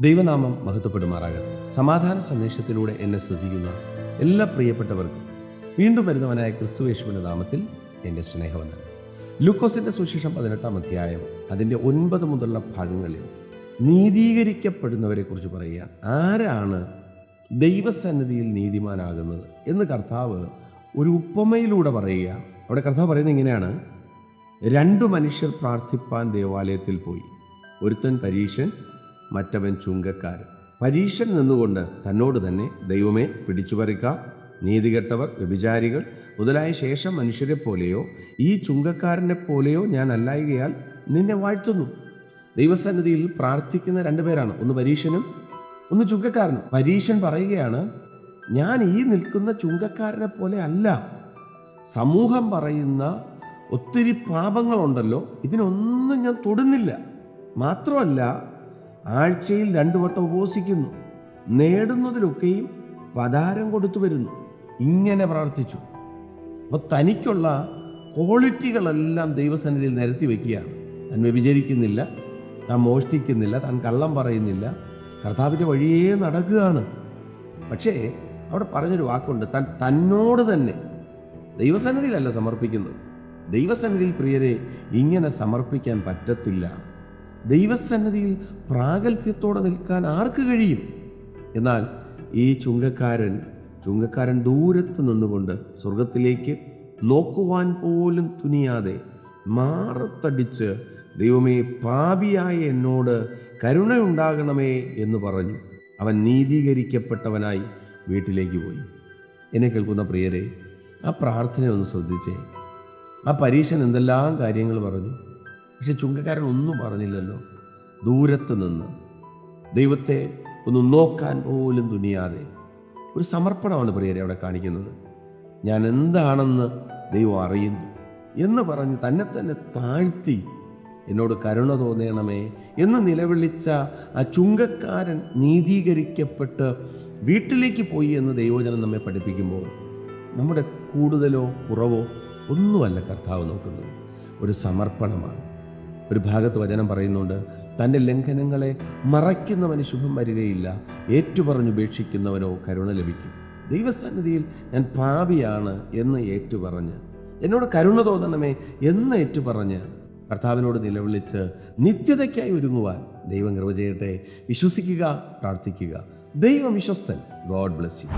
ദൈവനാമം മഹത്വപ്പെടുമാറാകട്ടെ. സമാധാന സന്ദേശത്തിലൂടെ എന്നെ ശ്രദ്ധിക്കുന്ന എല്ലാ പ്രിയപ്പെട്ടവർക്കും വീണ്ടും വരുന്നവനായ ക്രിസ്തുവേശുവിന്റെ നാമത്തിൽ എന്റെ സ്നേഹവന്ദനം. ലൂക്കോസിന്റെ സുശേഷം പതിനെട്ടാം അധ്യായം അതിന്റെ ഒൻപത് മുതലുള്ള ഭാഗങ്ങളിൽ നീതീകരിക്കപ്പെടുന്നവരെ കുറിച്ച് പറയുക ആരാണ് ദൈവസന്നിധിയിൽ നീതിമാനാകുന്നത് എന്ന് കർത്താവ് ഒരു ഉപമയിലൂടെ പറയുക. അവിടെ കർത്താവ് പറയുന്നത് ഇങ്ങനെയാണ്. രണ്ടു മനുഷ്യർ പ്രാർത്ഥിപ്പാൻ ദേവാലയത്തിൽ പോയി. ഒരുത്തൻ പരീശൻ മറ്റവൻ ചുങ്കക്കാരൻ. പരീക്ഷൻ നിന്നുകൊണ്ട് തന്നോട് തന്നെ ദൈവമേ പിടിച്ചുപറിക്കാം. നീതികെട്ടവർ വ്യഭിചാരികൾ മുതലായ ശേഷം മനുഷ്യരെ പോലെയോ ഈ ചുങ്കക്കാരനെ പോലെയോ ഞാൻ അല്ലായകയാൽ നിന്നെ വാഴ്ത്തുന്നു. ദൈവസന്നിധിയിൽ പ്രാർത്ഥിക്കുന്ന രണ്ടുപേരാണ് ഒന്ന് പരീക്ഷനും ഒന്ന് ചുങ്കക്കാരനും. പരീക്ഷൻ പറയുകയാണ് ഞാൻ ഈ നിൽക്കുന്ന ചുങ്കക്കാരനെ പോലെ അല്ല. സമൂഹം പറയുന്ന ഒത്തിരി പാപങ്ങളുണ്ടല്ലോ. ഇതിനൊന്നും ഞാൻ തൊടുന്നില്ല. മാത്രമല്ല ആഴ്ചയിൽ രണ്ടു വട്ടം ഉപവസിക്കുന്നു. നേടുന്നതിലൊക്കെയും പതാരം കൊടുത്തു വരുന്നു. ഇങ്ങനെ പ്രാർത്ഥിച്ചു. അപ്പോൾ തനിക്കുള്ള ക്വാളിറ്റികളെല്ലാം ദൈവസന്നിധിയിൽ നിരത്തി വയ്ക്കുകയാണ്. താൻ വ്യഭിചരിക്കുന്നില്ല താൻ മോഷ്ടിക്കുന്നില്ല താൻ കള്ളം പറയുന്നില്ല. കർത്താവിന്റെ വഴിയേ നടക്കുകയാണ്. പക്ഷേ അവിടെ പറഞ്ഞൊരു വാക്കുണ്ട്. താൻ തന്നോട് തന്നെ ദൈവസന്നിധിയിലല്ല സമർപ്പിക്കുന്നത്. ദൈവസന്നിധിയിൽ പ്രിയരെ ഇങ്ങനെ സമർപ്പിക്കാൻ പറ്റത്തില്ല. ദൈവസന്നിധിയിൽ പ്രാഗൽഭ്യത്തോടെ നിൽക്കാൻ ആർക്ക് കഴിയും? എന്നാൽ ഈ ചുങ്കക്കാരൻ ചുങ്കക്കാരൻ ദൂരത്ത് നിന്നുകൊണ്ട് സ്വർഗത്തിലേക്ക് നോക്കുവാൻ പോലും തുനിയാതെ മാറത്തടിച്ച് ദൈവമേ പാപിയായ എന്നോട് കരുണയുണ്ടാകണമേ എന്ന് പറഞ്ഞു. അവൻ നീതീകരിക്കപ്പെട്ടവനായി വീട്ടിലേക്ക് പോയി. എന്നെ കേൾക്കുന്ന പ്രിയരെ ആ പ്രാർത്ഥന ഒന്ന് ശ്രദ്ധിച്ചേ. ആ പരീക്ഷൻ എന്തെല്ലാം കാര്യങ്ങൾ പറഞ്ഞു? പക്ഷെ ചുങ്കക്കാരൻ ഒന്നും പറഞ്ഞില്ലല്ലോ. ദൂരത്തു നിന്ന്. ദൈവത്തെ ഒന്ന് നോക്കാൻ പോലും തുനിയാതെ. ഒരു സമർപ്പണമാണ് പ്രിയരെ അവിടെ കാണിക്കുന്നത്. ഞാൻ എന്താണെന്ന് ദൈവം അറിയുന്നു എന്ന് പറഞ്ഞ് തന്നെ തന്നെ താഴ്ത്തി എന്നോട് കരുണ തോന്നണമേ എന്ന് നിലവിളിച്ച ആ ചുങ്കക്കാരൻ നീതീകരിക്കപ്പെട്ട് വീട്ടിലേക്ക് പോയി എന്ന് ദൈവജനം നമ്മെ പഠിപ്പിക്കുമ്പോൾ നമ്മുടെ കൂടുതലോ കുറവോ ഒന്നുമല്ല കർത്താവ് നോക്കുന്നത്. ഒരു സമർപ്പണമാണ്. ഒരു ഭാഗത്ത് വചനം പറയുന്നുണ്ട് തന്റെ ലംഘനങ്ങളെ മറയ്ക്കുന്നവന് ശുഭം വരികയില്ല ഏറ്റുപറഞ്ഞുപേക്ഷിക്കുന്നവനോ കരുണ ലഭിക്കും. ദൈവസന്നിധിയിൽ ഞാൻ പാപിയാണ് എന്ന് ഏറ്റുപറഞ്ഞ് എന്നോട് കരുണ തോന്നണമേ എന്ന് ഏറ്റുപറഞ്ഞ് കർത്താവിനോട് നിലവിളിച്ച് നിത്യതയ്ക്കായി ഒരുങ്ങുവാൻ ദൈവം കൃപ ചെയ്യട്ടെ. വിശ്വസിക്കുക പ്രാർത്ഥിക്കുക. ദൈവം വിശ്വസ്തൻ. God bless you.